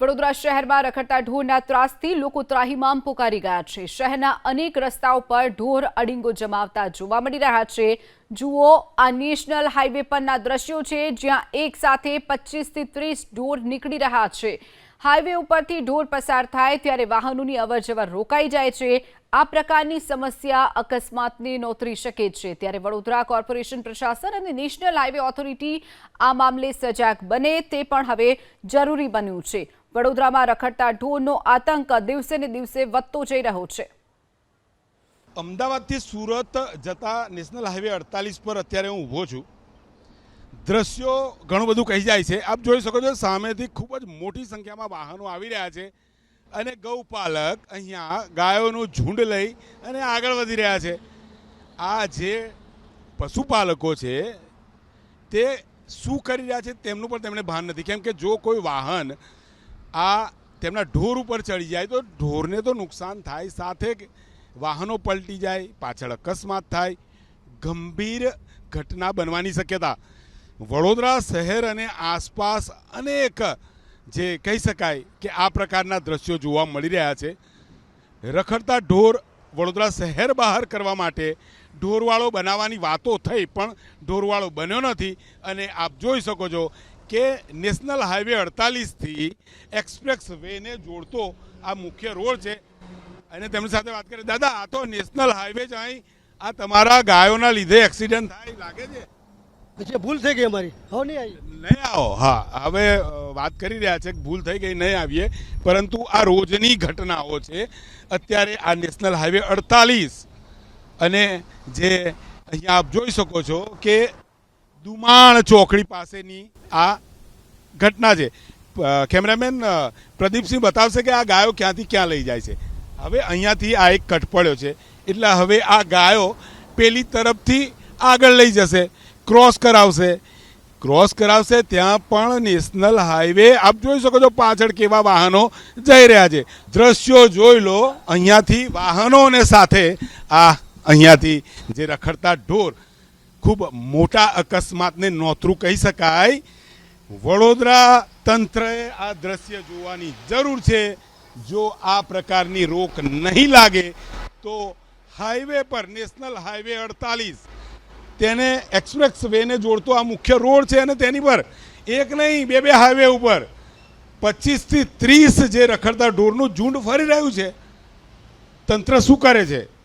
વડોદરા શહેરમાં રખડતા ઢોરના ત્રાસથી લોકો ત્રાહીમામ પોકારી ગયા છે. શહેરના અનેક રસ્તાઓ પર ઢોર અડીંગો જમાવતા જોવા મળી રહ્યા છે. જુઓ, આ નેશનલ હાઈવે પરના દ્રશ્યો છે, જ્યાં એક સાથે પચીસથી ત્રીસ ઢોર નીકળી રહ્યા છે. હાઈવે ઉપરથી ઢોર પસાર થાય ત્યારે વાહનોની અવરજવર રોકાઈ જાય છે. આ પ્રકારની સમસ્યા અકસ્માતને નોતરી શકે છે. ત્યારે વડોદરા કોર્પોરેશન પ્રશાસન અને નેશનલ હાઈવે ઓથોરિટી આ મામલે સજાગ બને તે પણ હવે જરૂરી બન્યું છે. વડોદરામાં રખડતા ઢોરનો આતંક દિવસે ને દિવસે વધતો જઈ રહ્યો છે. અમદાવાદથી સુરત જતા નેશનલ હાઈવે અડતાલીસ પર અત્યારે હું ઊભો છું. દ્રશ્યો ઘણું બધું કહી જાય છે. આપ જોઈ શકો છો સામેથી ખૂબ જ મોટી સંખ્યામાં વાહનો આવી રહ્યા છે અને ગૌપાલક અહીંયા ગાયોનું ઝુંડ લઈ અને આગળ વધી રહ્યા છે. આ જે પશુપાલકો છે તે શું કરી રહ્યા છે તેમનું પણ તેમને ભાન નથી. કેમ કે જો કોઈ વાહન આ તેમના ઢોર ઉપર ચડી જાય તો ઢોરને તો નુકસાન થાય. સાથે વાહનો પલટી જાય, પાછળ અકસ્માત થાય. ગંભીર ઘટના બનવાની શક્યતા. વડોદરા શહેર અને આસપાસ અનેક જે કહી શકાય કે આ પ્રકારના દ્રશ્યો જોવા મળી રહ્યા છે. રખડતા ઢોર વડોદરા શહેર બહાર કરવા માટે ઢોરવાળો બનાવવાની વાતો થઈ પણ ઢોરવાળો બન્યો નથી. અને આપ જોઈ શકો છો કે નેશનલ હાઈવે અડતાલીસથી એક્સપ્રેસ વેને જોડતો આ મુખ્ય રોડ છે. અને તેમની સાથે વાત કરીએ દાદા આ તો નેશનલ હાઈવે જ અહીં આ તમારા ગાયોના લીધે એક્સિડન્ટ થાય લાગે છે? પછી ભૂલ થઈ ગઈ અમારી. હવે નહીં આવી નહીં આવો. હા હવે વાત કરી રહ્યા છે કે ભૂલ થઈ ગઈ નહીં આવીએ. પરંતુ આ રોજની ઘટનાઓ છે. અત્યારે આ નેશનલ હાઈવે અડતાલીસ. અને જે અહીંયા આપ જોઈ શકો છો કે દુમાણ ચોકડી પાસેની આ ઘટના છે. કેમેરામેન પ્રદીપસિંહ બતાવશે કે આ ગાયો ક્યાંથી ક્યાં લઈ જાય છે. હવે અહીંયાથી આ એક કટ પડ્યો છે. એટલે હવે આ ગાયો પેલી તરફથી આગળ લઈ જશે. ક્રોસ કરાવશે. ક્રોસ કરાવશે ત્યાં પણ નેશનલ હાઈવે, આપ જોઈ શકો છો પાછળ કેવા વાહનો જઈ રહ્યા છે. દ્રશ્યો જોઈ લો, અહીંયાથી વાહનોને સાથે આ અહીંયાથી જે રખડતા ઢોર ખૂબ મોટા અકસ્માતને નોતરું કહી શકાય. વડોદરા તંત્રએ આ દ્રશ્ય જોવાની જરૂર છે. જો આ પ્રકારની રોક નહીં લાગે, તો હાઈવે પર, નેશનલ હાઈવે અડતાલીસ, તેને એક્સપ્રેસ વેને જોડતો આ મુખ્ય રોડ છે અને તેની પર એક નહીં, બે બે હાઈવે ઉપર પચીસથી ત્રીસ જે રખડતા ઢોરનું ઝુંડ ફરી રહ્યું છે. તંત્ર શું કરે છે?